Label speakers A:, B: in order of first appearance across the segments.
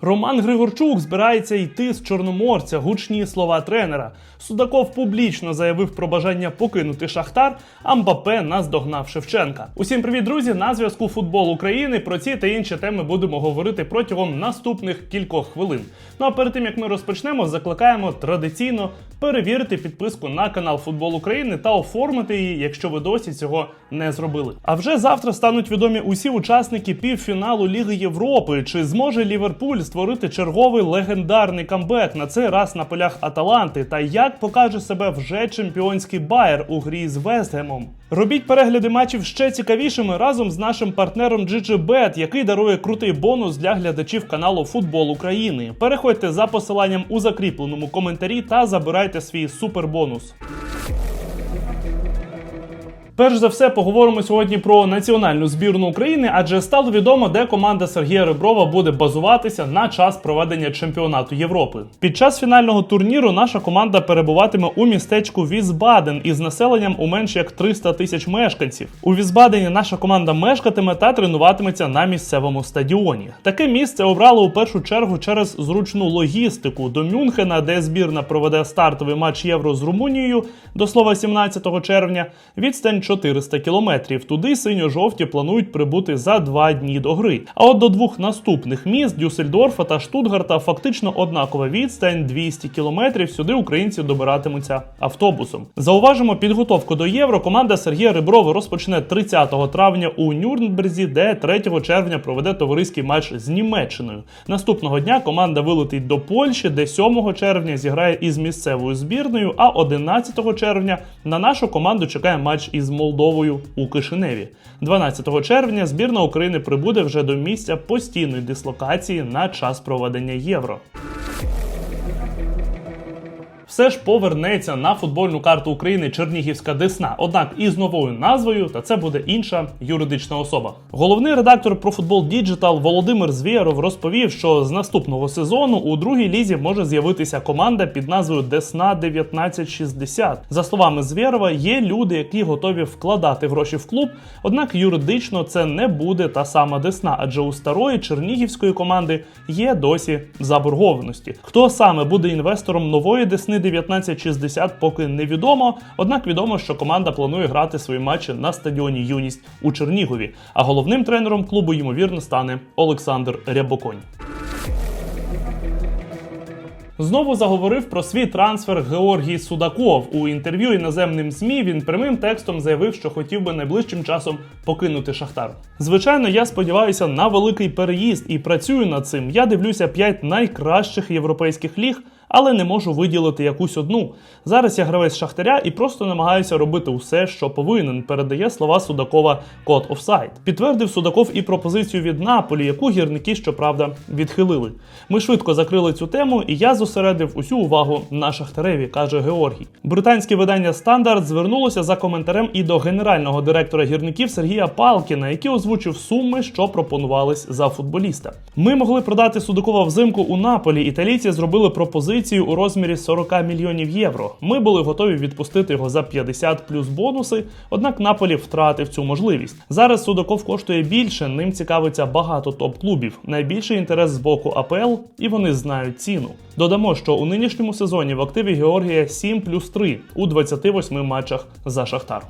A: Роман Григорчук збирається йти з Чорноморця. Гучні слова тренера. Судаков публічно заявив про бажання покинути Шахтар, а Мбапе наздогнав Шевченка. Усім привіт, друзі! На зв'язку футбол України. Про ці та інші теми будемо говорити протягом наступних кількох хвилин. Ну а перед тим як ми розпочнемо, закликаємо традиційно перевірити підписку на канал Футбол України та оформити її, якщо ви досі цього не зробили. А вже завтра стануть відомі усі учасники півфіналу Ліги Європи. Чи зможе Ліверпуль створити черговий легендарний камбек на цей раз на полях Аталанти? Та як покаже себе вже чемпіонський Байер у грі з Вестгемом? Робіть перегляди матчів ще цікавішими разом з нашим партнером GGBet, який дарує крутий бонус для глядачів каналу Футбол України. Переходьте за посиланням у закріпленому коментарі та забирайте свій супербонус. Перш за все, поговоримо сьогодні про національну збірну України, адже стало відомо, де команда Сергія Реброва буде базуватися на час проведення чемпіонату Європи. Під час фінального турніру наша команда перебуватиме у містечку Візбаден із населенням у менш як 300 тисяч мешканців. У Візбадені наша команда мешкатиме та тренуватиметься на місцевому стадіоні. Таке місце обрали у першу чергу через зручну логістику до Мюнхена, де збірна проведе стартовий матч євро з Румунією, до слова 17 червня. Відстань 400 кілометрів. Туди синьо-жовті планують прибути за два дні до гри. А от до двох наступних міст Дюссельдорфа та Штутгарта фактично однакова відстань 200 кілометрів. Сюди українці добиратимуться автобусом. Зауважимо підготовку до євро. Команда Сергія Реброва розпочне 30 травня у Нюрнберзі, де 3 червня проведе товариський матч з Німеччиною. Наступного дня команда вилетить до Польщі, де 7 червня зіграє із місцевою збірною. А 11 червня на нашу команду чекає матч із Молдовою у Кишиневі. 12 червня збірна України прибуде вже до місця постійної дислокації на час проведення євро. Все ж повернеться на футбольну карту України Чернігівська Десна, однак із новою назвою, та це буде інша юридична особа. Головний редактор про футбол Діджитал Володимир Звєров розповів, що з наступного сезону у другій лізі може з'явитися команда під назвою Десна 1960. За словами Звєрова, є люди, які готові вкладати гроші в клуб, однак юридично це не буде та сама Десна, адже у старої чернігівської команди є досі заборгованості. Хто саме буде інвестором нової Десни 1960 поки невідомо. Однак відомо, що команда планує грати свої матчі на стадіоні Юність у Чернігові. А головним тренером клубу ймовірно стане Олександр Рябоконь. Знову заговорив про свій трансфер Георгій Судаков. У інтерв'ю іноземним ЗМІ він прямим текстом заявив, що хотів би найближчим часом покинути Шахтар. Звичайно, я сподіваюся на великий переїзд і працюю над цим. Я дивлюся 5 найкращих європейських ліг. Але не можу виділити якусь одну. Зараз я гравець Шахтаря і просто намагаюся робити усе, що повинен. Передає слова Судакова код офсайд. Підтвердив Судаков і пропозицію від Наполі, яку гірники, щоправда, відхилили. Ми швидко закрили цю тему, і я зосередив усю увагу на Шахтареві, каже Георгій. Британське видання Стандарт звернулося за коментарем і до генерального директора гірників Сергія Палкіна, який озвучив суми, що пропонувались за футболіста. Ми могли продати Судакова взимку у Наполі. Італійці зробили пропозицію у розмірі 40 мільйонів євро. Ми були готові відпустити його за 50 плюс бонуси, однак Наполі втратив цю можливість. Зараз Судаков коштує більше, ним цікавиться багато топ-клубів. Найбільший інтерес з боку АПЛ, і вони знають ціну. Додамо, що у нинішньому сезоні в активі Георгія 7 плюс 3 у 28 матчах за Шахтар.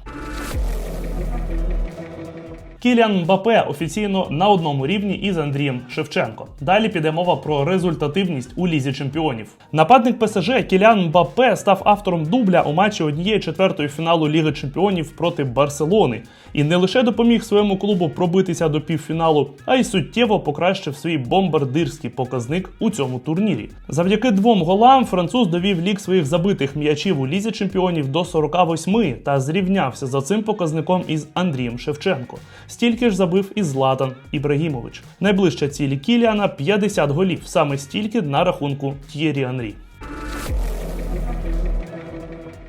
A: Кіліан Мбапе офіційно на одному рівні із Андрієм Шевченко. Далі піде мова про результативність у лізі чемпіонів. Нападник ПСЖ Кіліан Мбапе став автором дубля у матчі однієї четвертої фіналу Ліги Чемпіонів проти Барселони і не лише допоміг своєму клубу пробитися до півфіналу, а й суттєво покращив свій бомбардирський показник у цьому турнірі. Завдяки двом голам француз довів лік своїх забитих м'ячів у лізі чемпіонів до 48 та зрівнявся за цим показником із Андрієм Шевченко. Стільки ж забив і Златан Ібрагімович. Найближча цілі Кіліана 50 голів, саме стільки на рахунку Т'єрі Анрі.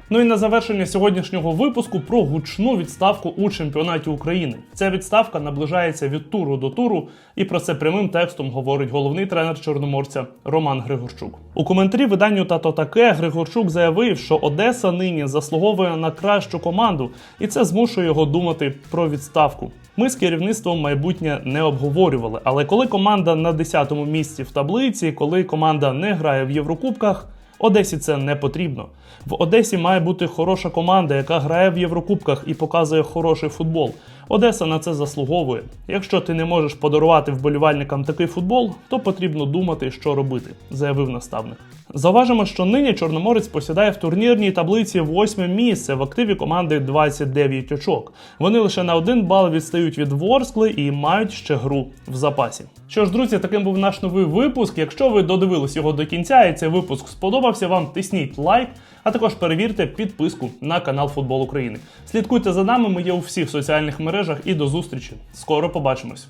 A: Ну і на завершення сьогоднішнього випуску про гучну відставку у чемпіонаті України. Ця відставка наближається від туру до туру, і про це прямим текстом говорить головний тренер чорноморця Роман Григорчук. У коментарі виданню тато таке Григорчук заявив, що Одеса нині заслуговує на кращу команду, і це змушує його думати про відставку. Ми з керівництвом майбутнє не обговорювали. Але коли команда на 10-му місці в таблиці, коли команда не грає в Єврокубках, Одесі це не потрібно. В Одесі має бути хороша команда, яка грає в Єврокубках і показує хороший футбол. Одеса на це заслуговує. Якщо ти не можеш подарувати вболівальникам такий футбол, то потрібно думати, що робити, заявив наставник. Зауважимо, що нині Чорноморець посідає в турнірній таблиці восьме місце в активі команди 29 очок. Вони лише на один бал відстають від Ворскли і мають ще гру в запасі. Що ж, друзі, таким був наш новий випуск. Якщо ви додивились його до кінця і цей випуск сподобався вам, тисніть лайк, а також перевірте підписку на канал Футбол України. Слідкуйте за нами, ми є у всіх соціальних мережах і до зустрічі. Скоро побачимось.